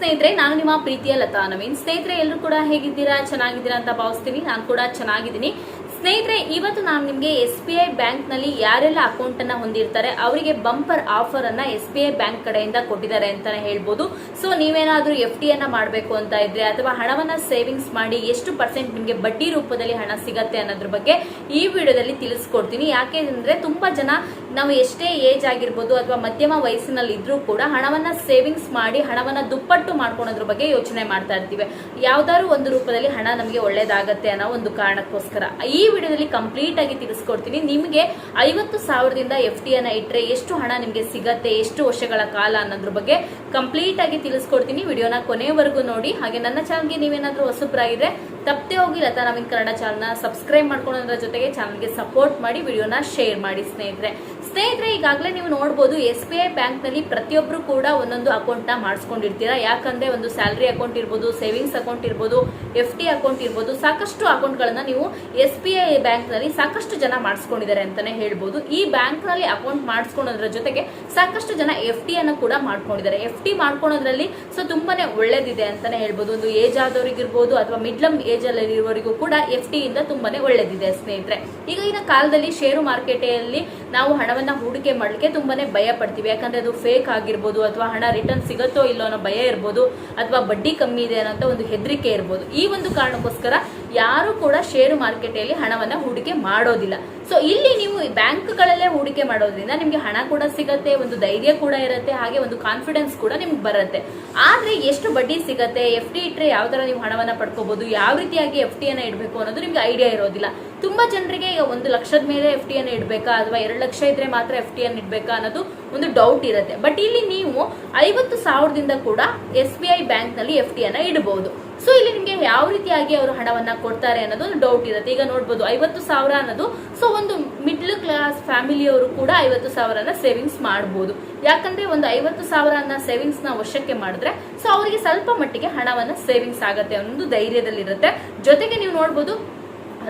ಸ್ನೇಹಿತರೆ, ನಾನು ನಿಮ್ಮ ಪ್ರೀತಿಯ ಲತಾ ನವೀನ್. ಸ್ನೇಹಿತರೆ, ಎಲ್ಲರೂ ಕೂಡ ಹೇಗಿದ್ದೀರಾ? ಚೆನ್ನಾಗಿದ್ದೀರಾ ಅಂತ ಭಾವಿಸ್ತೀನಿ. ನಾನು ಕೂಡ ಚೆನ್ನಾಗಿದ್ದೀನಿ. ಸ್ನೇಹಿತರೆ, ಇವತ್ತು ನಾನು ನಿಮಗೆ ಎಸ್ ಬಿ ಐ ಬ್ಯಾಂಕ್ನಲ್ಲಿ ಯಾರೆಲ್ಲ ಅಕೌಂಟನ್ನು ಹೊಂದಿರ್ತಾರೆ, ಅವರಿಗೆ ಬಂಪರ್ ಆಫರನ್ನು ಎಸ್ ಬಿ ಐ ಬ್ಯಾಂಕ್ ಕಡೆಯಿಂದ ಕೊಟ್ಟಿದ್ದಾರೆ ಅಂತಲೇ ಹೇಳ್ಬೋದು. ಸೊ, ನೀವೇನಾದರೂ ಎಫ್ ಡಿಯನ್ನು ಮಾಡಬೇಕು ಅಂತ ಇದ್ರೆ, ಅಥವಾ ಹಣವನ್ನು ಸೇವಿಂಗ್ಸ್ ಮಾಡಿ ಎಷ್ಟು ಪರ್ಸೆಂಟ್ ನಿಮಗೆ ಬಡ್ಡಿ ರೂಪದಲ್ಲಿ ಹಣ ಸಿಗತ್ತೆ ಅನ್ನೋದ್ರ ಬಗ್ಗೆ ಈ ವಿಡಿಯೋದಲ್ಲಿ ತಿಳಿಸ್ಕೊಡ್ತೀನಿ. ಯಾಕೆ ತುಂಬ ತುಂಬಾ ಜನ ನಾವು ಎಷ್ಟೇ ಏಜ್ ಆಗಿರ್ಬೋದು ಅಥವಾ ಮಧ್ಯಮ ವಯಸ್ಸಿನಲ್ಲಿ ಇದ್ರೂ ಕೂಡ ಹಣವನ್ನ ಸೇವಿಂಗ್ಸ್ ಮಾಡಿ ಹಣವನ್ನ ದುಪ್ಪಟ್ಟು ಮಾಡ್ಕೊಳೋದ್ರ ಬಗ್ಗೆ ಯೋಚನೆ ಮಾಡ್ತಾ ಇರ್ತೀವಿ. ಯಾವ್ದಾದ್ರು ಒಂದು ರೂಪದಲ್ಲಿ ಹಣ ನಮಗೆ ಒಳ್ಳೇದಾಗತ್ತೆ ಅನ್ನೋ ಒಂದು ಕಾರಣಕ್ಕೋಸ್ಕರ. ಈ ವಿಡಿಯೋದಲ್ಲಿ ಕಂಪ್ಲೀಟ್ ಆಗಿ ತಿಳಿಸ್ಕೊಡ್ತೀನಿ. ನಿಮಗೆ ಐವತ್ತು ಸಾವಿರದಿಂದ ಎಫ್ ಟಿ ಅನ್ನ ಇಟ್ಟರೆ ಎಷ್ಟು ಹಣ ನಿಮಗೆ ಸಿಗತ್ತೆ, ಎಷ್ಟು ವರ್ಷಗಳ ಕಾಲ ಅನ್ನೋದ್ರ ಬಗ್ಗೆ ಕಂಪ್ಲೀಟ್ ಆಗಿ ತಿಳಿಸ್ಕೊಡ್ತೀನಿ. ವಿಡಿಯೋನ ಕೊನೆಯವರೆಗೂ ನೋಡಿ. ಹಾಗೆ ನನ್ನ ಚಾನಲ್ಗೆ ನೀವೇನಾದ್ರೂ ಹೊಸಬ್ರಾಗಿದ್ರೆ ತಪ್ಪದೆ ಹೋಗಿ ಲತಾ ನವೀನ್ ಕನ್ನಡ ಚಾನಲ್ನ ಸಬ್ಸ್ಕ್ರೈಬ್ ಮಾಡ್ಕೊಳ್ಳೋದ್ರ ಜೊತೆಗೆ ಚಾನಲ್ಗೆ ಸಪೋರ್ಟ್ ಮಾಡಿ, ವಿಡಿಯೋನ ಶೇರ್ ಮಾಡಿ ಸ್ನೇಹಿತರೆ. ಸ್ನೇಹಿತರೆ, ಈಗಾಗಲೇ ನೀವು ನೋಡ್ಬೋದು ಎಸ್ ಬಿ ಐ ಬ್ಯಾಂಕ್ನಲ್ಲಿ ಪ್ರತಿಯೊಬ್ಬರು ಕೂಡ ಒಂದೊಂದು ಅಕೌಂಟ್ನ ಮಾಡಿಸ್ಕೊಂಡಿರ್ತೀರಾ. ಯಾಕಂದ್ರೆ ಒಂದು ಸ್ಯಾಲ್ರಿ ಅಕೌಂಟ್ ಇರ್ಬೋದು, ಸೇವಿಂಗ್ಸ್ ಅಕೌಂಟ್ ಇರ್ಬೋದು, ಎಫ್ ಡಿ ಅಕೌಂಟ್ ಇರ್ಬೋದು, ಸಾಕಷ್ಟು ಅಕೌಂಟ್ಗಳನ್ನು ನೀವು ಎಸ್ ಬಿ ಐ ಬ್ಯಾಂಕ್ನಲ್ಲಿ ಸಾಕಷ್ಟು ಜನ ಮಾಡಿಸ್ಕೊಂಡಿದ್ದಾರೆ ಅಂತಲೇ ಹೇಳ್ಬೋದು. ಈ ಬ್ಯಾಂಕ್ನಲ್ಲಿ ಅಕೌಂಟ್ ಮಾಡಿಸ್ಕೊಳ್ಳೋದ್ರ ಜೊತೆಗೆ ಸಾಕಷ್ಟು ಜನ ಎಫ್ ಟಿ ಅನ್ನು ಕೂಡ ಮಾಡ್ಕೊಂಡಿದ್ದಾರೆ. ಎಫ್ ಟಿ ಮಾಡ್ಕೊಳ್ಳೋದ್ರಲ್ಲಿ ಸೊ ತುಂಬಾ ಒಳ್ಳೇದಿದೆ ಅಂತಲೇ ಹೇಳ್ಬೋದು. ಒಂದು ಏಜ್ ಆದವರಿಗಿರ್ಬೋದು ಅಥವಾ ಮಿಡ್ಲಮ್ ಏಜ್ ಅಲ್ಲಿ ಇರುವವರಿಗೂ ಕೂಡ ಎಫ್ ಟಿ ಇಂದ ತುಂಬಾನೇ ಒಳ್ಳೇದಿದೆ ಸ್ನೇಹಿತರೆ. ಈಗಿನ ಕಾಲದಲ್ಲಿ ಷೇರು ಮಾರುಕಟ್ಟೆಯಲ್ಲಿ ನಾವು ಹಣವನ್ನ ಹೂಡಿಕೆ ಮಾಡಲಿಕ್ಕೆ ತುಂಬಾನೇ ಭಯ ಪಡ್ತೀವಿ. ಯಾಕಂದ್ರೆ ಅದು ಫೇಕ್ ಆಗಿರ್ಬೋದು ಅಥವಾ ಹಣ ರಿಟರ್ನ್ ಸಿಗುತ್ತೋ ಇಲ್ಲೋ ಅನ್ನೋ ಭಯ ಇರ್ಬೋದು, ಅಥವಾ ಬಡ್ಡಿ ಕಮ್ಮಿ ಇದೆ ಅನ್ನೋ ಒಂದು ಹೆದರಿಕೆ ಇರ್ಬೋದು. ಈ ಒಂದು ಕಾರಣಕ್ಕೋಸ್ಕರ ಯಾರು ಕೂಡ ಶೇರು ಮಾರುಕಟ್ಟೆಯಲ್ಲಿ ಹಣವನ್ನು ಹೂಡಿಕೆ ಮಾಡೋದಿಲ್ಲ. ಸೊ ಇಲ್ಲಿ ನೀವು ಬ್ಯಾಂಕ್ಗಳಲ್ಲೇ ಹೂಡಿಕೆ ಮಾಡೋದ್ರಿಂದ ನಿಮಗೆ ಹಣ ಕೂಡ ಸಿಗತ್ತೆ, ಒಂದು ಧೈರ್ಯ ಕೂಡ ಇರುತ್ತೆ, ಹಾಗೆ ಒಂದು ಕಾನ್ಫಿಡೆನ್ಸ್ ಕೂಡ ನಿಮ್ಗೆ ಬರುತ್ತೆ. ಆದರೆ ಎಷ್ಟು ಬಡ್ಡಿ ಸಿಗತ್ತೆ ಎಫ್ ಡಿ ಇಟ್ಟರೆ ಯಾವ ಥರ ನೀವು ಹಣವನ್ನು ಪಡ್ಕೋಬಹುದು ಯಾವ ರೀತಿಯಾಗಿ ಎಫ್ ಟಿ ಅನ್ನ ಇಡಬೇಕು ಅನ್ನೋದು ನಿಮಗೆ ಐಡಿಯಾ ಇರೋದಿಲ್ಲ. ತುಂಬ ಜನರಿಗೆ ಈಗ ಒಂದು ಲಕ್ಷದ ಮೇಲೆ ಎಫ್ ಟಿ ಅನ್ನ ಇಡಬೇಕಾ, ಅಥವಾ ಎರಡು ಲಕ್ಷ ಇದ್ರೆ ಮಾತ್ರ ಎಫ್ ಡಿಯನ್ನು ಇಡಬೇಕಾ ಅನ್ನೋದು ಒಂದು ಡೌಟ್ ಇರುತ್ತೆ. ಬಟ್ ಇಲ್ಲಿ ನೀವು ಐವತ್ತು ಸಾವಿರದಿಂದ ಕೂಡ ಎಸ್ ಬಿ ಐ ಬ್ಯಾಂಕ್ನಲ್ಲಿ ಎಫ್ ಡಿಯನ್ನು ಇಡಬಹುದು ಸೊ ಇಲ್ಲಿ ನಿಮಗೆ ಯಾವ ರೀತಿಯಾಗಿ ಅವರು ಹಣವನ್ನ ಕೊಡ್ತಾರೆ ಅನ್ನೋದು ಒಂದು ಡೌಟ್ ಇರುತ್ತೆ. ಈಗ ನೋಡ್ಬೋದು, ಐವತ್ತು ಸಾವಿರ ಅನ್ನೋದು ಸೊ ಒಂದು ಮಿಡ್ಲ್ ಕ್ಲಾಸ್ ಫ್ಯಾಮಿಲಿಯವರು ಕೂಡ ಐವತ್ತು ಸಾವಿರನ ಸೇವಿಂಗ್ಸ್ ಮಾಡಬಹುದು ಯಾಕಂದ್ರೆ ಒಂದು ಐವತ್ತು ಅನ್ನ ಸೇವಿಂಗ್ಸ್ನ ವರ್ಷಕ್ಕೆ ಮಾಡಿದ್ರೆ ಸೊ ಅವರಿಗೆ ಸ್ವಲ್ಪ ಮಟ್ಟಿಗೆ ಹಣವನ್ನ ಸೇವಿಂಗ್ಸ್ ಆಗುತ್ತೆ ಅನ್ನೋದು ಧೈರ್ಯದಲ್ಲಿರುತ್ತೆ. ಜೊತೆಗೆ ನೀವು ನೋಡ್ಬೋದು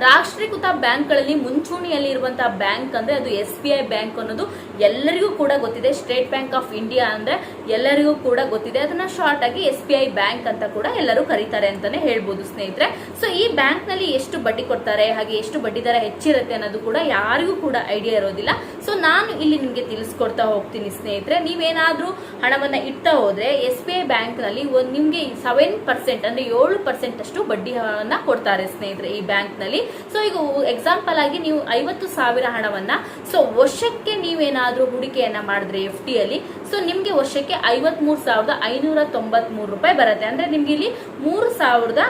ರಾಷ್ಟ್ರೀಕೃತ ಬ್ಯಾಂಕ್ಗಳಲ್ಲಿ ಮುಂಚೂಣಿಯಲ್ಲಿ ಇರುವಂತಹ ಬ್ಯಾಂಕ್ ಅಂದ್ರೆ ಅದು ಎಸ್ ಬಿ ಐ ಬ್ಯಾಂಕ್ ಅನ್ನೋದು ಎಲ್ಲರಿಗೂ ಕೂಡ ಗೊತ್ತಿದೆ. ಸ್ಟೇಟ್ ಬ್ಯಾಂಕ್ ಆಫ್ ಇಂಡಿಯಾ ಅಂದ್ರೆ ಎಲ್ಲರಿಗೂ ಕೂಡ ಗೊತ್ತಿದೆ. ಅದನ್ನ ಶಾರ್ಟ್ ಆಗಿ ಎಸ್ ಬಿ ಐ ಬ್ಯಾಂಕ್ ಅಂತ ಕೂಡ ಎಲ್ಲರೂ ಕರೀತಾರೆ ಅಂತಾನೆ ಹೇಳ್ಬೋದು ಸ್ನೇಹಿತರೆ. ಸೊ ಈ ಬ್ಯಾಂಕ್ನಲ್ಲಿ ಎಷ್ಟು ಬಡ್ಡಿ ಕೊಡ್ತಾರೆ, ಹಾಗೆ ಎಷ್ಟು ಬಡ್ಡಿ ದರ ಹೆಚ್ಚಿರುತ್ತೆ ಅನ್ನೋದು ಕೂಡ ಯಾರಿಗೂ ಕೂಡ ಐಡಿಯಾ ಇರೋದಿಲ್ಲ. ಸೊ ನಾನು ಇಲ್ಲಿ ನಿಮಗೆ ತಿಳಿಸ್ಕೊಡ್ತಾ ಹೋಗ್ತೀನಿ ಸ್ನೇಹಿತರೆ, ನೀವೇನಾದರೂ ಹಣವನ್ನು ಇಡ್ತಾ ಹೋದರೆ ಎಸ್ ಬಿ ಐ ಬ್ಯಾಂಕ್ನಲ್ಲಿ ನಲ್ಲಿ ನಿಮಗೆ ಸೆವೆನ್ ಪರ್ಸೆಂಟ್ ಅಂದರೆ ಏಳು ಪರ್ಸೆಂಟ್ ಅಷ್ಟು ಬಡ್ಡಿ ಹಣವನ್ನು ಕೊಡ್ತಾರೆ ಸ್ನೇಹಿತರೆ ಈ ಬ್ಯಾಂಕ್ನಲ್ಲಿ. ಸೊ ಈಗ ಎಕ್ಸಾಂಪಲ್ ಆಗಿ ನೀವು ಐವತ್ತು ಸಾವಿರ ಹಣವನ್ನು ಸೊ ವರ್ಷಕ್ಕೆ ನೀವೇನಾದರೂ ಹೂಡಿಕೆಯನ್ನು ಮಾಡಿದ್ರೆ ಎಫ್ ಡಿಯಲ್ಲಿ ಸೊ ನಿಮ್ಗೆ ವರ್ಷಕ್ಕೆ ಐವತ್ ಮೂರ್ ಸಾವಿರದ ಐನೂರ ತೊಂಬತ್ ಮೂರು ರೂಪಾಯಿ ಬರುತ್ತೆ. ಅಂದ್ರೆ ನಿಮ್ಗೆ ಇಲ್ಲಿ ಮೂರು ಸಾವಿರದ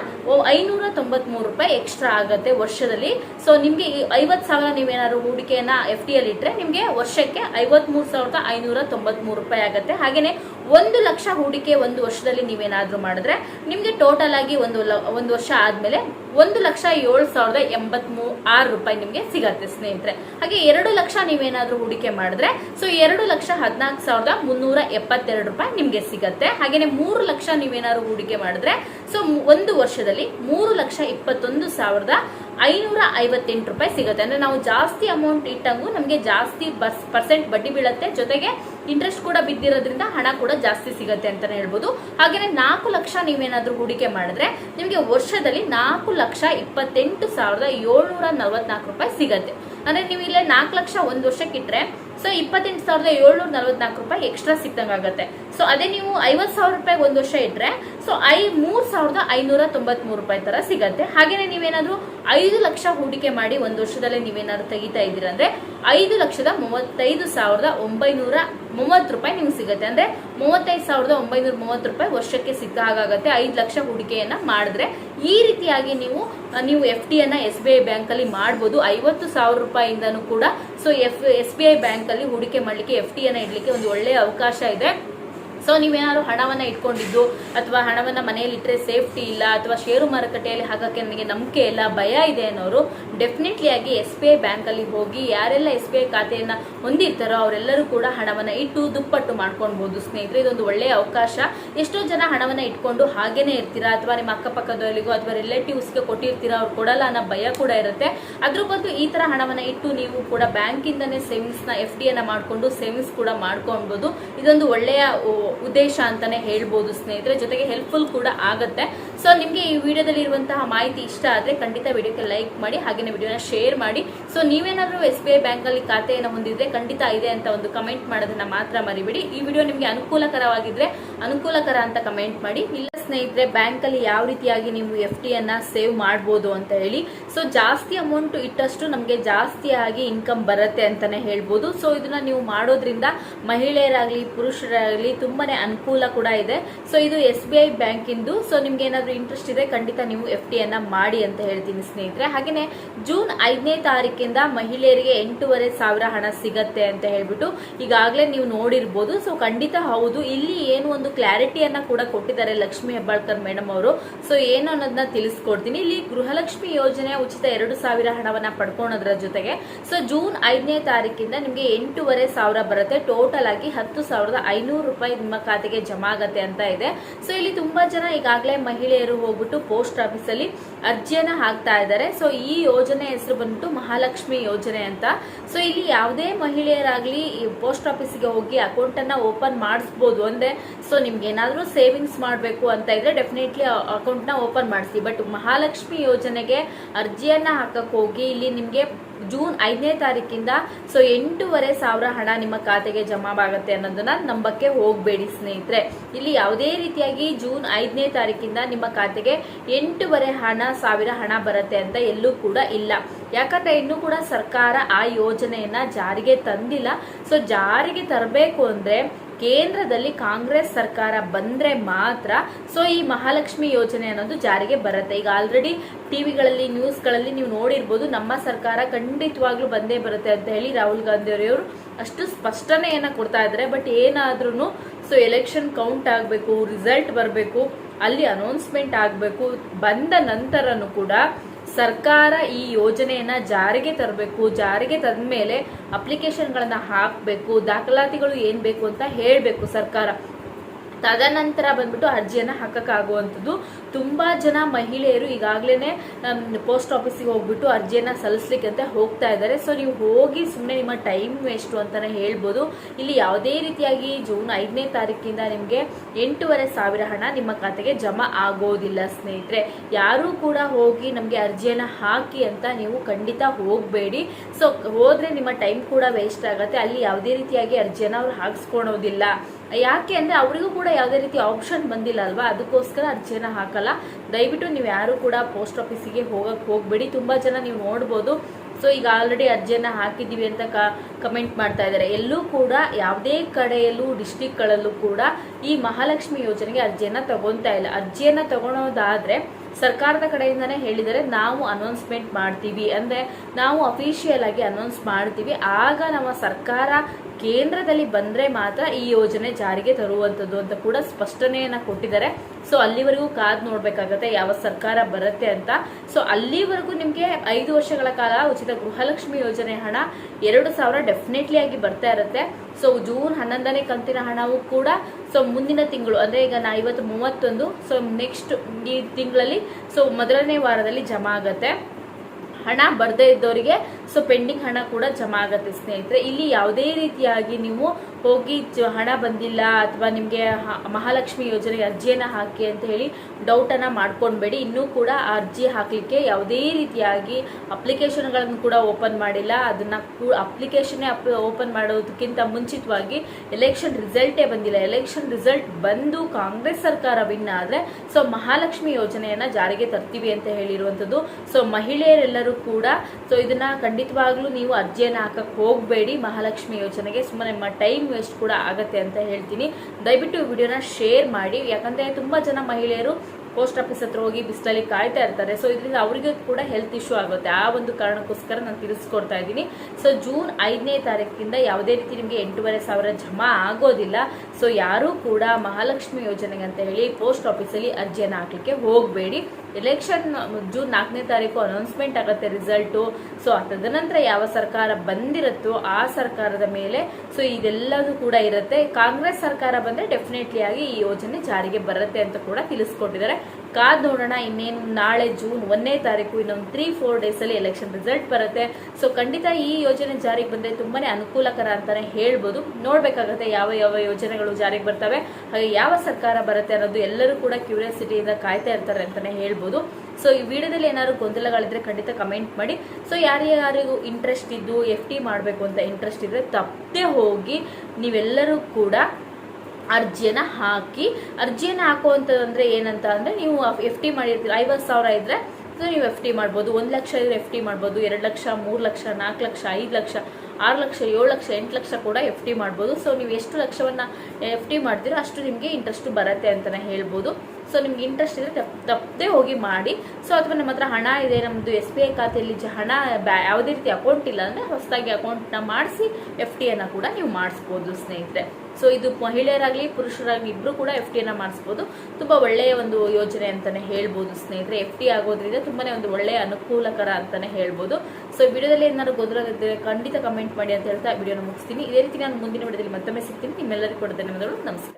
ಐನೂರ ತೊಂಬತ್ ಮೂರು ರೂಪಾಯಿ ಎಕ್ಸ್ಟ್ರಾ ಆಗುತ್ತೆ ವರ್ಷದಲ್ಲಿ. ಸೊ ನಿಮ್ಗೆ ಈ ಐವತ್ ಸಾವಿರ ನೀವೇನಾದ್ರು ಹೂಡಿಕೆಯನ್ನ ಎಫ್ ಡಿಯಲ್ಲಿ ಅಲ್ಲಿ ನಿಮಗೆ ನಿಮ್ಗೆ ವರ್ಷಕ್ಕೆ ಐವತ್ ಮೂರ್ ಸಾವಿರದ ಐನೂರ ತೊಂಬತ್ ಮೂರು ರೂಪಾಯಿ ಆಗುತ್ತೆ. ಹಾಗೇನೆ ಒಂದು ಲಕ್ಷ ಹೂಡಿಕೆ ಒಂದು ವರ್ಷದಲ್ಲಿ ನೀವೇನಾದ್ರೂ ಮಾಡಿದ್ರೆ ನಿಮ್ಗೆ ಟೋಟಲ್ ಆಗಿ ಒಂದು ಒಂದು ವರ್ಷ ಆದ್ಮೇಲೆ ಒಂದು ಲಕ್ಷ ಏಳು ಸಾವಿರದ ಎಂಬತ್ ಆರು ರೂಪಾಯಿ ನಿಮ್ಗೆ ಸಿಗತ್ತೆ ಸ್ನೇಹಿತರೆ. ಹಾಗೆ ಎರಡು ಲಕ್ಷ ನೀವೇನಾದ್ರೂ ಹೂಡಿಕೆ ಮಾಡಿದ್ರೆ ಸೊ ಎರಡು ಲಕ್ಷ ಹದಿನಾಲ್ಕು ಸಾವಿರದ ಮುನ್ನೂರ ಎಪ್ಪತ್ತೆರಡು ರೂಪಾಯಿ ನಿಮ್ಗೆ ಸಿಗತ್ತೆ. ಹಾಗೇನೆ ಮೂರು ಲಕ್ಷ ನೀವೇನಾದ್ರು ಹೂಡಿಕೆ ಮಾಡಿದ್ರೆ, ಸೊ ಒಂದು ವರ್ಷದಲ್ಲಿ ಮೂರು ಲಕ್ಷ ಇಪ್ಪತ್ತೊಂದು ಸಾವಿರದ ಐನೂರ ಐವತ್ತೆಂಟು ರೂಪಾಯಿ ಸಿಗುತ್ತೆ. ಅಂದ್ರೆ ನಾವು ಜಾಸ್ತಿ ಅಮೌಂಟ್ ಇಟ್ಟಂಗೂ ನಮಗೆ ಜಾಸ್ತಿ ಪರ್ಸೆಂಟ್ ಬಡ್ಡಿ ಬೀಳುತ್ತೆ. ಜೊತೆಗೆ ಇಂಟ್ರೆಸ್ಟ್ ಕೂಡ ಬಿದ್ದಿರೋದ್ರಿಂದ ಹಣ ಕೂಡ ಜಾಸ್ತಿ ಸಿಗುತ್ತೆ ಅಂತ ಹೇಳ್ಬೋದು. ಹಾಗೇನೆ ನಾಲ್ಕು ಲಕ್ಷ ನೀವೇನಾದ್ರೂ ಹೂಡಿಕೆ ಮಾಡಿದ್ರೆ ನಿಮಗೆ ವರ್ಷದಲ್ಲಿ ನಾಲ್ಕು ಲಕ್ಷ ಇಪ್ಪತ್ತೆಂಟು ಸಾವಿರದ ಏಳ್ನೂರ ನಲವತ್ನಾಲ್ಕು ರೂಪಾಯಿ ಸಿಗತ್ತೆ. ಅಂದ್ರೆ ನೀವು ಇಲ್ಲೇ ನಾಲ್ಕು ಲಕ್ಷ ಒಂದು ವರ್ಷಕ್ಕೆ ಇಟ್ರೆ ಸೊ ಇಪ್ಪತ್ತೆಂಟು ಸಾವಿರದ ಏಳ್ನೂರ ನಲವತ್ನಾಲ್ಕು ರೂಪಾಯಿ ಎಕ್ಸ್ಟ್ರಾ ಸಿಕ್ದಂಗಾಗತ್ತೆ ಸೊ ಅದೇ ನೀವು ಐವತ್ತು ಸಾವಿರ ರೂಪಾಯಿ ಒಂದು ವರ್ಷ ಇಟ್ರೆ ಸೊ ಐ ಮೂರ್ ಸಾವಿರದ ಐನೂರ ತೊಂಬತ್ ಮೂರು ರೂಪಾಯಿ ತರ ಸಿಗತ್ತೆ. ಹಾಗೇನೆ ನೀವೇನಾದ್ರೂ ಐದು ಲಕ್ಷ ಹೂಡಿಕೆ ಮಾಡಿ ಒಂದು ವರ್ಷದಲ್ಲಿ ನೀವೇನಾದ್ರು ತೆಗಿತಾ ಇದ್ದೀರಾ ಅಂದ್ರೆ, ಐದು ಲಕ್ಷದ ಮೂವತ್ತೈದು ಸಾವಿರದ ಒಂಬೈನೂರ ಮೂವತ್ತು ರೂಪಾಯಿ ನಿಮ್ಗೆ ಸಿಗುತ್ತೆ. ಅಂದ್ರೆ, ಮೂವತ್ತೈದು ಸಾವಿರದ ಒಂಬೈನೂರ ಮೂವತ್ತು ರೂಪಾಯಿ ವರ್ಷಕ್ಕೆ ಸಿಕ್ಕ ಹಾಗಾಗತ್ತೆ ಐದು ಲಕ್ಷ ಹೂಡಿಕೆಯನ್ನ ಮಾಡಿದ್ರೆ. ಈ ರೀತಿಯಾಗಿ ನೀವು ನೀವು ಎಫ್ ಟಿ ಅನ್ನ ಎಸ್ ಬಿ ಐ ಬ್ಯಾಂಕ್ ಅಲ್ಲಿ ಮಾಡ್ಬೋದು. ಐವತ್ತು ಸಾವಿರ ರೂಪಾಯಿಂದನೂ ಕೂಡ so F S B I ಬ್ಯಾಂಕಲ್ಲಿ ಹೂಡಿಕೆ ಮಾಡಲಿಕ್ಕೆ ಎಫ್ ಟಿಯನ್ನು ಇಡಲಿಕ್ಕೆ ಒಂದು ಒಳ್ಳೆಯ ಅವಕಾಶ ಇದೆ. ಸೊ ನೀವೇನಾದ್ರು ಹಣವನ್ನ ಇಟ್ಕೊಂಡಿದ್ದು ಅಥವಾ ಹಣವನ್ನ ಮನೆಯಲ್ಲಿ ಇಟ್ಟರೆ ಸೇಫ್ಟಿ ಇಲ್ಲ ಅಥವಾ ಷೇರು ಮಾರುಕಟ್ಟೆಯಲ್ಲಿ ಹಾಕಕ್ಕೆ ನನಗೆ ನಂಬಿಕೆ ಇಲ್ಲ ಭಯ ಇದೆ ಅನ್ನೋರು ಡೆಫಿನೆಟ್ಲಿ ಆಗಿ ಎಸ್ ಬಿ ಐ ಬ್ಯಾಂಕ್ ಅಲ್ಲಿ ಹೋಗಿ ಯಾರೆಲ್ಲ ಎಸ್ ಬಿ ಐ ಖಾತೆಯನ್ನ ಹೊಂದಿರ್ತಾರೋ ಅವರೆಲ್ಲರೂ ಕೂಡ ಹಣವನ್ನ ಇಟ್ಟು ದುಪ್ಪಟ್ಟು ಮಾಡ್ಕೊಳ್ಬೋದು ಸ್ನೇಹಿತರೆ. ಇದೊಂದು ಒಳ್ಳೆಯ ಅವಕಾಶ. ಎಷ್ಟೋ ಜನ ಹಣವನ್ನ ಇಟ್ಕೊಂಡು ಹಾಗೇನೆ ಇರ್ತೀರಾ? ಅಥವಾ ನಿಮ್ಮ ಅಕ್ಕಪಕ್ಕದವರಿಗೂ ಅಥವಾ ರಿಲೇಟಿವ್ಸ್ಗೆ ಕೊಟ್ಟಿರ್ತೀರಾ? ಅವ್ರು ಕೊಡಲ್ಲ ಅನ್ನೋ ಭಯ ಕೂಡ ಇರುತ್ತೆ. ಅದ್ರ ಬದಲು ಈ ತರ ಹಣವನ್ನ ಇಟ್ಟು ನೀವು ಕೂಡ ಬ್ಯಾಂಕಿಂದನೇ ಸೇವಿಂಗ್ಸ್ನ ಎಫ್ ಡಿ ಅನ್ನ ಮಾಡ್ಕೊಂಡು ಸೇವಿಂಗ್ಸ್ ಕೂಡ ಮಾಡ್ಕೊಳ್ಬೋದು ಇದೊಂದು ಒಳ್ಳೆಯ ಉದ್ದೇಶ ಅಂತಾನೆ ಹೇಳ್ಬೋದು ಸ್ನೇಹಿತರೆ. ಜೊತೆಗೆ ಹೆಲ್ಪ್ಫುಲ್ ಕೂಡ ಆಗುತ್ತೆ. ಸೊ ನಿಮಗೆ ಈ ವಿಡಿಯೋದಲ್ಲಿ ಇರುವಂತಹ ಮಾಹಿತಿ ಇಷ್ಟ ಆದರೆ ಖಂಡಿತ ವಿಡಿಯೋಕ್ಕೆ ಲೈಕ್ ಮಾಡಿ ಹಾಗೆಯೇ ವಿಡಿಯೋನ ಶೇರ್ ಮಾಡಿ. ಸೊ ನೀವೇನಾದರೂ ಎಸ್ ಬಿ ಐ ಬ್ಯಾಂಕಲ್ಲಿ ಖಾತೆಯನ್ನು ಹೊಂದಿದ್ರೆ ಖಂಡಿತ ಇದೆ ಅಂತ ಒಂದು ಕಮೆಂಟ್ ಮಾಡೋದನ್ನು ಮಾತ್ರ ಮರಿಬೇಡಿ. ಈ ವಿಡಿಯೋ ನಿಮಗೆ ಅನುಕೂಲಕರವಾಗಿದ್ರೆ ಅನುಕೂಲಕರ ಅಂತ ಕಮೆಂಟ್ ಮಾಡಿ. ಇಲ್ಲ ಸ್ನೇಹಿತರೆ ಬ್ಯಾಂಕಲ್ಲಿ ಯಾವ ರೀತಿಯಾಗಿ ನೀವು ಎಫ್ ಟಿ ಅನ್ನ ಸೇವ್ ಮಾಡ್ಬೋದು ಅಂತ ಹೇಳಿ. ಸೊ ಜಾಸ್ತಿ ಅಮೌಂಟ್ ಇಟ್ಟಷ್ಟು ನಮಗೆ ಜಾಸ್ತಿಯಾಗಿ ಇನ್ಕಮ್ ಬರುತ್ತೆ ಅಂತಾನೆ ಹೇಳ್ಬೋದು. ಸೊ ಇದನ್ನ ನೀವು ಮಾಡೋದ್ರಿಂದ ಮಹಿಳೆಯರಾಗಲಿ, ಪುರುಷರಾಗಲಿ ತುಂಬಾನೇ ಅನುಕೂಲ ಕೂಡ ಇದೆ. ಸೊ ಇದು ಎಸ್ ಬಿ ಐ ಬ್ಯಾಂಕಿಂದು ಸೊ ನಿಮ್ಗೆ ಏನಾದರೂ ಇಂಟ್ರೆಸ್ಟ್ ಇದೆ, ಖಂಡಿತ ನೀವು ಎಫ್ ಟಿ ಅನ್ನ ಮಾಡಿ ಅಂತ ಹೇಳ್ತೀನಿ ಸ್ನೇಹಿತರೆ. ಹಾಗೆಯೇ ಜೂನ್ ಐದನೇ ತಾರೀಕಿಂದ ಮಹಿಳೆಯರಿಗೆ ಎಂಟೂವರೆ ಸಾವಿರ ಹಣ ಸಿಗತ್ತೆ ಅಂತ ಹೇಳ್ಬಿಟ್ಟು ಈಗಾಗಲೇ ನೀವು ನೋಡಿರ್ಬೋದು. ಸೊ ಖಂಡಿತ ಹೌದು, ಇಲ್ಲಿ ಏನು ಒಂದು ಕ್ಲಾರಿಟಿಯನ್ನು ಕೂಡ ಕೊಟ್ಟಿದ್ದಾರೆ ಲಕ್ಷ್ಮಿ ಹೆಬ್ಬಾಳ್ಕರ್ ಮೇಡಮ್ ಅವರು. ಸೊ ಏನು ಅನ್ನೋದನ್ನ ತಿಳಿಸ್ಕೊಡ್ತೀನಿ. ಇಲ್ಲಿ ಗೃಹಲಕ್ಷ್ಮಿ ಯೋಜನೆ ಉಚಿತ ಎರಡು ಸಾವಿರ ಹಣವನ್ನ ಪಡ್ಕೊಳೋದ್ರ ಜೊತೆಗೆ ಸೊ ಜೂನ್ ಐದನೇ ತಾರೀಕಿಂದ ನಿಮಗೆ ಎಂಟೂವರೆ ಸಾವಿರ ಬರುತ್ತೆ. ಟೋಟಲ್ ಆಗಿ ಹತ್ತು ಸಾವಿರದ ಐನೂರು ರೂಪಾಯಿ ನಿಮ್ಮ ಖಾತೆಗೆ ಜಮಾ ಆಗತ್ತೆ ಅಂತ ಇದೆ. ಸೊ ಇಲ್ಲಿ ತುಂಬಾ ಜನ ಈಗಾಗಲೇ ಮಹಿಳೆಯರು ಹೋಗ್ಬಿಟ್ಟು ಪೋಸ್ಟ್ ಆಫೀಸ್ ಅಲ್ಲಿ ಅರ್ಜಿಯನ್ನ ಹಾಕ್ತಾ ಇದ್ದಾರೆ. ಸೊ ಈ ಯೋಜನೆ ಹೆಸರು ಬಂದ್ಬಿಟ್ಟು ಮಹಾಲಕ್ಷ್ಮಿ ಯೋಜನೆ ಅಂತ. ಸೊ ಇಲ್ಲಿ ಯಾವುದೇ ಮಹಿಳೆಯರಾಗ್ಲಿ ಪೋಸ್ಟ್ ಆಫೀಸಿಗೆ ಹೋಗಿ ಅಕೌಂಟ್ ಅನ್ನ ಓಪನ್ ಮಾಡಿಸ್ಬೋದು ಅಂದ್ರೆ ಸೊ ನಿಮ್ಗೆ ಏನಾದರೂ ಸೇವಿಂಗ್ಸ್ ಮಾಡಬೇಕು ಅಂತ ಇದ್ರೆ ಡೆಫಿನೆಟ್ಲಿ ಅಕೌಂಟ್ನ ಓಪನ್ ಮಾಡಿಸಿ. ಬಟ್ ಮಹಾಲಕ್ಷ್ಮಿ ಯೋಜನೆಗೆ ಅರ್ಜಿಯನ್ನ ಹಾಕಕ್ಕೆ ಹೋಗಿ ಇಲ್ಲಿ ನಿಮ್ಗೆ ಜೂನ್ ಐದನೇ ತಾರೀಕಿಂದ ಸೊ ಎಂಟೂವರೆ ಸಾವಿರ ಹಣ ನಿಮ್ಮ ಖಾತೆಗೆ ಜಮಾವಾಗುತ್ತೆ ಅನ್ನೋದನ್ನ ನಂಬಕ್ಕೆ ಹೋಗಬೇಡಿ ಸ್ನೇಹಿತರೆ. ಇಲ್ಲಿ ಯಾವುದೇ ರೀತಿಯಾಗಿ ಜೂನ್ ಐದನೇ ತಾರೀಕಿಂದ ನಿಮ್ಮ ಖಾತೆಗೆ ಎಂಟೂವರೆ ಹಣ, ಸಾವಿರ ಹಣ ಬರುತ್ತೆ ಅಂತ ಎಲ್ಲೂ ಕೂಡ ಇಲ್ಲ. ಯಾಕಂದ್ರೆ ಇನ್ನೂ ಕೂಡ ಸರ್ಕಾರ ಆ ಯೋಜನೆಯನ್ನ ಜಾರಿಗೆ ತಂದಿಲ್ಲ. ಸೊ ಜಾರಿಗೆ ತರಬೇಕು ಅಂದ್ರೆ ಕೇಂದ್ರದಲ್ಲಿ ಕಾಂಗ್ರೆಸ್ ಸರ್ಕಾರ ಬಂದ್ರೆ ಮಾತ್ರ ಸೊ ಈ ಮಹಾಲಕ್ಷ್ಮಿ ಯೋಜನೆ ಅನ್ನೋದು ಜಾರಿಗೆ ಬರುತ್ತೆ. ಈಗ ಆಲ್ರೆಡಿ ಟಿವಿಗಳಲ್ಲಿ ನ್ಯೂಸ್ಗಳಲ್ಲಿ ನೀವು ನೋಡಿರ್ಬೋದು ನಮ್ಮ ಸರ್ಕಾರ ಖಂಡಿತವಾಗ್ಲೂ ಬಂದೇ ಬರುತ್ತೆ ಅಂತ ಹೇಳಿ ರಾಹುಲ್ ಗಾಂಧಿ ಅವರವರು ಅಷ್ಟು ಸ್ಪಷ್ಟನೆಯನ್ನ ಕೊಡ್ತಾ ಇದ್ದಾರೆ. ಬಟ್ ಏನಾದ್ರೂ ಸೊ ಎಲೆಕ್ಷನ್ ಕೌಂಟ್ ಆಗಬೇಕು ರಿಸಲ್ಟ್ ಬರಬೇಕು, ಅಲ್ಲಿ ಅನೌನ್ಸ್ಮೆಂಟ್ ಆಗಬೇಕು, ಬಂದ ನಂತರನು ಕೂಡ ಸರ್ಕಾರ ಈ ಯೋಜನೆಯನ್ನ ಜಾರಿಗೆ ತರಬೇಕು, ಜಾರಿಗೆ ತಂದ ಮೇಲೆ ಅಪ್ಲಿಕೇಶನ್ಗಳನ್ನ ಹಾಕಬೇಕು, ದಾಖಲಾತಿಗಳು ಏನ್ ಬೇಕು ಅಂತ ಹೇಳಬೇಕು ಸರ್ಕಾರ. ತದನಂತರ ಬಂದ್ಬಿಟ್ಟು ಅರ್ಜಿಯನ್ನ ಹಾಕಕ್ಕಾಗುವಂಥದ್ದು ತುಂಬಾ ಜನ ಮಹಿಳೆಯರು ಈಗಾಗಲೇ ಪೋಸ್ಟ್ ಆಫೀಸಿಗೆ ಹೋಗ್ಬಿಟ್ಟು ಅರ್ಜಿಯನ್ನ ಸಲ್ಲಿಸ್ಲಿಕ್ಕೆ ಅಂತ ಹೋಗ್ತಾ ಇದ್ದಾರೆ. ಸೊ ನೀವು ಹೋಗಿ ಸುಮ್ಮನೆ ನಿಮ್ಮ ಟೈಮ್ ವೇಸ್ಟು ಅಂತಾನೆ ಹೇಳ್ಬೋದು. ಇಲ್ಲಿ ಯಾವುದೇ ರೀತಿಯಾಗಿ ಜೂನ್ ಐದನೇ ತಾರೀಕಿಂದ ನಿಮಗೆ ಎಂಟೂವರೆ ಸಾವಿರ ಹಣ ನಿಮ್ಮ ಖಾತೆಗೆ ಜಮಾ ಆಗೋದಿಲ್ಲ, ಸ್ನೇಹಿತರೆ. ಯಾರೂ ಕೂಡ ಹೋಗಿ ನಮಗೆ ಅರ್ಜಿಯನ್ನು ಹಾಕಿ ಅಂತ ನೀವು ಖಂಡಿತ ಹೋಗಬೇಡಿ. ಸೊ ಹೋದರೆ ನಿಮ್ಮ ಟೈಮ್ ಕೂಡ ವೇಸ್ಟ್ ಆಗುತ್ತೆ. ಅಲ್ಲಿ ಯಾವುದೇ ರೀತಿಯಾಗಿ ಅರ್ಜಿಯನ್ನು ಅವ್ರು ಹಾಕ್ಸ್ಕೊಳೋದಿಲ್ಲ. ಯಾಕೆ ಅಂದರೆ, ಅವರಿಗೂ ಕೂಡ ಯಾವುದೇ ರೀತಿ ಆಪ್ಷನ್ ಬಂದಿಲ್ಲ ಅಲ್ವಾ? ಅದಕ್ಕೋಸ್ಕರ ಅರ್ಜಿಯನ್ನು ಹಾಕಲ್ಲ. ದಯವಿಟ್ಟು ನೀವು ಯಾರು ಕೂಡ ಪೋಸ್ಟ್ ಆಫೀಸಿಗೆ ಹೋಗಕ್ ಹೋಗಬೇಡಿ. ತುಂಬಾ ಜನ ನೀವು ನೋಡ್ಬೋದು. ಸೊ ಈಗ ಆಲ್ರೆಡಿ ಅರ್ಜಿಯನ್ನ ಹಾಕಿದೀವಿ ಅಂತ ಕಮೆಂಟ್ ಮಾಡ್ತಾ ಇದ್ದಾರೆ. ಎಲ್ಲೂ ಕೂಡ ಯಾವುದೇ ಕಡೆಯಲ್ಲೂ ಡಿಸ್ಟಿಕ್ಗಳಲ್ಲೂ ಕೂಡ ಈ ಮಹಾಲಕ್ಷ್ಮಿ ಯೋಜನೆಗೆ ಅರ್ಜಿಯನ್ನ ತಗೊತಾ ಇಲ್ಲ. ಅರ್ಜಿಯನ್ನ ತಗೊಳೋದಾದ್ರೆ ಸರ್ಕಾರದ ಕಡೆಯಿಂದನೇ ಹೇಳಿದರೆ ನಾವು ಅನೌನ್ಸ್ಮೆಂಟ್ ಮಾಡ್ತೀವಿ. ಅಂದ್ರೆ ನಾವು ಅಫಿಷಿಯಲ್ ಆಗಿ ಅನೌನ್ಸ್ ಮಾಡ್ತೀವಿ. ಆಗ ನಮ್ಮ ಸರ್ಕಾರ ಕೇಂದ್ರದಲ್ಲಿ ಬಂದ್ರೆ ಮಾತ್ರ ಈ ಯೋಜನೆ ಜಾರಿಗೆ ತರುವಂಥದ್ದು ಅಂತ ಕೂಡ ಸ್ಪಷ್ಟನೆಯನ್ನ ಕೊಟ್ಟಿದ್ದಾರೆ. ಸೊ ಅಲ್ಲಿವರೆಗೂ ಕಾದ್ ನೋಡ್ಬೇಕಾಗತ್ತೆ, ಯಾವ ಸರ್ಕಾರ ಬರುತ್ತೆ ಅಂತ. ಸೊ ಅಲ್ಲಿವರೆಗೂ ನಿಮಗೆ ಐದು ವರ್ಷಗಳ ಕಾಲ ಉಚಿತ ಗೃಹಲಕ್ಷ್ಮಿ ಯೋಜನೆ ಹಣ ಎರಡು ಸಾವಿರ ಡೆಫಿನೆಟ್ಲಿ ಆಗಿ ಬರ್ತಾ ಇರುತ್ತೆ. ಸೊ ಜೂನ್ ಹನ್ನೊಂದನೇ ಕಂತಿನ ಹಣವು ಕೂಡ ಸೊ ಮುಂದಿನ ತಿಂಗಳು, ಅಂದ್ರೆ ಈಗ ನಾ ಇವತ್ತು ಮೂವತ್ತೊಂದು ಸೊ ನೆಕ್ಸ್ಟ್ ಈ ತಿಂಗಳಲ್ಲಿ ಸೊ ಮೊದಲನೇ ವಾರದಲ್ಲಿ ಜಮಾ ಆಗತ್ತೆ. ಹಣ ಬರ್ದೇ ಇದ್ದವರಿಗೆ ಸೊ ಪೆಂಡಿಂಗ್ ಹಣ ಕೂಡ ಜಮಾ ಆಗುತ್ತೆ ಸ್ನೇಹಿತರೆ. ಇಲ್ಲಿ ಯಾವುದೇ ರೀತಿಯಾಗಿ ನೀವು ಹೋಗಿ ಹಣ ಬಂದಿಲ್ಲ ಅಥವಾ ನಿಮಗೆ ಮಹಾಲಕ್ಷ್ಮಿ ಯೋಜನೆ ಅರ್ಜಿಯನ್ನು ಹಾಕಿ ಅಂತ ಹೇಳಿ ಡೌಟ್ ಅನ್ನ ಮಾಡ್ಕೊಳ್ಬೇಡಿ. ಇನ್ನೂ ಕೂಡ ಅರ್ಜಿ ಹಾಕಲಿಕ್ಕೆ ಯಾವುದೇ ರೀತಿಯಾಗಿ ಅಪ್ಲಿಕೇಶನ್ಗಳನ್ನು ಕೂಡ ಓಪನ್ ಮಾಡಿಲ್ಲ. ಅದನ್ನ ಅಪ್ ಓಪನ್ ಮಾಡೋದಕ್ಕಿಂತ ಮುಂಚಿತವಾಗಿ ಎಲೆಕ್ಷನ್ ರಿಸಲ್ಟೇ ಬಂದಿಲ್ಲ. ಎಲೆಕ್ಷನ್ ರಿಸಲ್ಟ್ ಬಂದು ಕಾಂಗ್ರೆಸ್ ಸರ್ಕಾರ ವಿನ್ ಆದರೆ ಸೊ ಮಹಾಲಕ್ಷ್ಮಿ ಯೋಜನೆಯನ್ನ ಜಾರಿಗೆ ತರ್ತೀವಿ ಅಂತ ಹೇಳಿರುವಂಥದ್ದು. ಸೊ ಮಹಿಳೆಯರೆಲ್ಲರೂ ಕೂಡ ಸೊ ಇದನ್ನ ಖಂಡಿತವಾಗ್ಲೂ ನೀವು ಅರ್ಜಿಯನ್ನು ಹಾಕಕ್ಕೆ ಹೋಗಬೇಡಿ. ಮಹಾಲಕ್ಷ್ಮಿ ಯೋಜನೆಗೆ ಸುಮ್ಮನೆ ನಿಮ್ಮ ಟೈಮ್ ವೇಸ್ಟ್ ಕೂಡ ಆಗತ್ತೆ ಅಂತ ಹೇಳ್ತೀನಿ. ದಯವಿಟ್ಟು ವಿಡಿಯೋನ ಶೇರ್ ಮಾಡಿ. ಯಾಕಂದರೆ ತುಂಬ ಜನ ಮಹಿಳೆಯರು ಪೋಸ್ಟ್ ಆಫೀಸ್ ಹತ್ರ ಹೋಗಿ ಬಿಸಿಲಲ್ಲಿ ಕಾಯ್ತಾ ಇರ್ತಾರೆ. ಸೊ ಇದರಿಂದ ಅವರಿಗೆ ಕೂಡ ಹೆಲ್ತ್ ಇಶ್ಯೂ ಆಗುತ್ತೆ. ಆ ಒಂದು ಕಾರಣಕ್ಕೋಸ್ಕರ ನಾನು ತಿಳಿಸ್ಕೊಡ್ತಾ ಇದ್ದೀನಿ. ಸೊ ಜೂನ್ ಐದನೇ ತಾರೀಕಿಂದ ಯಾವುದೇ ರೀತಿ ನಿಮಗೆ ಎಂಟೂವರೆ ಸಾವಿರ ಜಮಾ ಆಗೋದಿಲ್ಲ. ಸೊ ಯಾರೂ ಕೂಡ ಮಹಾಲಕ್ಷ್ಮಿ ಯೋಜನೆಗೆ ಅಂತ ಹೇಳಿ ಪೋಸ್ಟ್ ಆಫೀಸಲ್ಲಿ ಅರ್ಜಿಯನ್ನು ಹಾಕಲಿಕ್ಕೆ ಹೋಗಬೇಡಿ. ಎಲೆಕ್ಷನ್ ಜೂನ್ ನಾಲ್ಕನೇ ತಾರೀಕು ಅನೌನ್ಸ್ಮೆಂಟ್ ಆಗುತ್ತೆ ರಿಸಲ್ಟು ಸೊ ತದನಂತರ ಯಾವ ಸರ್ಕಾರ ಬಂದಿರುತ್ತೋ ಆ ಸರ್ಕಾರದ ಮೇಲೆ ಸೊ ಇದೆಲ್ಲದೂ ಕೂಡ ಇರುತ್ತೆ. ಕಾಂಗ್ರೆಸ್ ಸರ್ಕಾರ ಬಂದರೆ ಡೆಫಿನೆಟ್ಲಿ ಆಗಿ ಈ ಯೋಜನೆ ಜಾರಿಗೆ ಬರುತ್ತೆ ಅಂತ ಕೂಡ ತಿಳಿಸ್ಕೊಟ್ಟಿದ್ದಾರೆ. ಕಾದ್ ನೋಡೋಣ ಇನ್ನೇನು ನಾಳೆ ಜೂನ್ ಒಂದನೇ ತಾರೀಕು, ಇನ್ನೊಂದು ತ್ರೀ ಫೋರ್ ಡೇಸ್ ಅಲ್ಲಿ ಎಲೆಕ್ಷನ್ ರಿಸಲ್ಟ್ ಬರುತ್ತೆ. ಸೊ ಖಂಡಿತ ಈ ಯೋಜನೆ ಜಾರಿಗೆ ಬಂದ್ರೆ ತುಂಬಾನೇ ಅನುಕೂಲಕರ ಅಂತಾನೆ ಹೇಳ್ಬೋದು. ನೋಡ್ಬೇಕಾಗತ್ತೆ ಯಾವ ಯಾವ ಯೋಜನೆಗಳು ಜಾರಿಗೆ ಬರ್ತವೆ, ಹಾಗೆ ಯಾವ ಸರ್ಕಾರ ಬರುತ್ತೆ ಅನ್ನೋದು ಎಲ್ಲರೂ ಕೂಡ ಕ್ಯೂರಿಯಾಸಿಟಿಯಿಂದ ಕಾಯ್ತಾ ಇರ್ತಾರೆ ಅಂತಾನೆ ಹೇಳ್ಬೋದು. ಸೊ ಈ ವಿಡಿಯೋದಲ್ಲಿ ಏನಾದ್ರು ಗೊಂದಲಗಳಿದ್ರೆ ಖಂಡಿತ ಕಮೆಂಟ್ ಮಾಡಿ. ಸೊ ಯಾರ್ಯಾರಿಗೂ ಇಂಟ್ರೆಸ್ಟ್ ಇದ್ದು ಎಫ್ ಟಿ ಮಾಡಬೇಕು ಅಂತ ಇಂಟ್ರೆಸ್ಟ್ ಇದ್ರೆ ತಪ್ಪದೆ ಹೋಗಿ ನೀವೆಲ್ಲರೂ ಕೂಡ ಅರ್ಜಿಯನ್ನ ಹಾಕಿ, ಅರ್ಜಿಯನ್ನ ಹಾಕುವಂಥದ್ದಂದ್ರೆ ಏನಂತ ಅಂದ್ರೆ ನೀವು ಎಫ್ ಟಿ ಮಾಡಿರ್ತೀರ, ಐವತ್ತು ಸಾವಿರ ಇದ್ರೆ ನೀವು ಎಫ್ ಟಿ ಮಾಡ್ಬೋದು. ಒಂದು ಲಕ್ಷ ಇದ್ರೆ ಎಫ್ ಟಿ ಮಾಡ್ಬೋದು, ಎರಡು ಲಕ್ಷ, ಮೂರು ಲಕ್ಷ, ನಾಲ್ಕು ಲಕ್ಷ, ಐದು ಲಕ್ಷ, ಆರು ಲಕ್ಷ, ಏಳು ಲಕ್ಷ, ಎಂಟು ಲಕ್ಷ ಕೂಡ ಎಫ್ ಟಿ ಮಾಡ್ಬೋದು. ಸೊ ನೀವು ಎಷ್ಟು ಲಕ್ಷವನ್ನು ಎಫ್ ಟಿ ಮಾಡ್ತೀರೋ ಅಷ್ಟು ನಿಮಗೆ ಇಂಟ್ರೆಸ್ಟ್ ಬರುತ್ತೆ ಅಂತಲೇ ಹೇಳ್ಬೋದು. ಸೊ ನಿಮ್ಗೆ ಇಂಟ್ರೆಸ್ಟ್ ಇದ್ರೆ ತಪ್, ತಪ್ಪದೆ ಹೋಗಿ ಮಾಡಿ. ಸೊ ಅಥವಾ ನಮ್ಮ ಹತ್ರ ಹಣ ಇದೆ ನಮ್ಮದು ಎಸ್ ಬಿ ಐ ಖಾತೆಯಲ್ಲಿ ಹಣ ಬ್ಯಾ, ಯಾವುದೇ ರೀತಿ ಅಕೌಂಟ್ ಇಲ್ಲ ಅಂದರೆ ಹೊಸದಾಗಿ ಅಕೌಂಟ್ನ ಮಾಡಿಸಿ ಎಫ್ ಟಿಯನ್ನು ಕೂಡ ನೀವು ಮಾಡಿಸ್ಬೋದು ಸ್ನೇಹಿತರೆ. ಸೊ ಇದು ಮಹಿಳೆಯರಾಗಲಿ, ಪುರುಷರಾಗಲಿ ಇಬ್ಬರು ಕೂಡ ಎಫ್ ಟಿಯನ್ನು ಮಾಡಿಸ್ಬೋದು. ತುಂಬ ಒಳ್ಳೆಯ ಒಂದು ಯೋಜನೆ ಅಂತಲೇ ಹೇಳ್ಬೋದು ಸ್ನೇಹಿತರೆ. ಎಫ್ ಟಿ ಆಗೋದ್ರಿಂದ ತುಂಬಾನೇ ಒಂದು ಒಳ್ಳೆಯ ಅನುಕೂಲಕರ ಅಂತಲೇ ಹೇಳ್ಬೋದು. ಸೊ ವಿಡಿಯೋದಲ್ಲಿ ಏನಾದ್ರು ಗೊಂದಲ ಖಂಡಿತ ಕಮೆಂಟ್ ಮಾಡಿ ಅಂತ ಹೇಳ್ತಾ ವಿಡಿಯೋನ ಮುಗಿಸ್ತೀನಿ. ಇದೇ ರೀತಿ ನಾನು ಮುಂದಿನ ವಿಡಿಯೋದಲ್ಲಿ ಮತ್ತೊಮ್ಮೆ ಸಿಗ್ತೀನಿ. ನಿಮ್ಮೆಲ್ಲರಿಗೂ ಕೂಡ ಧನ್ಯವಾದಗಳು. ನಮಸ್ಕಾರ.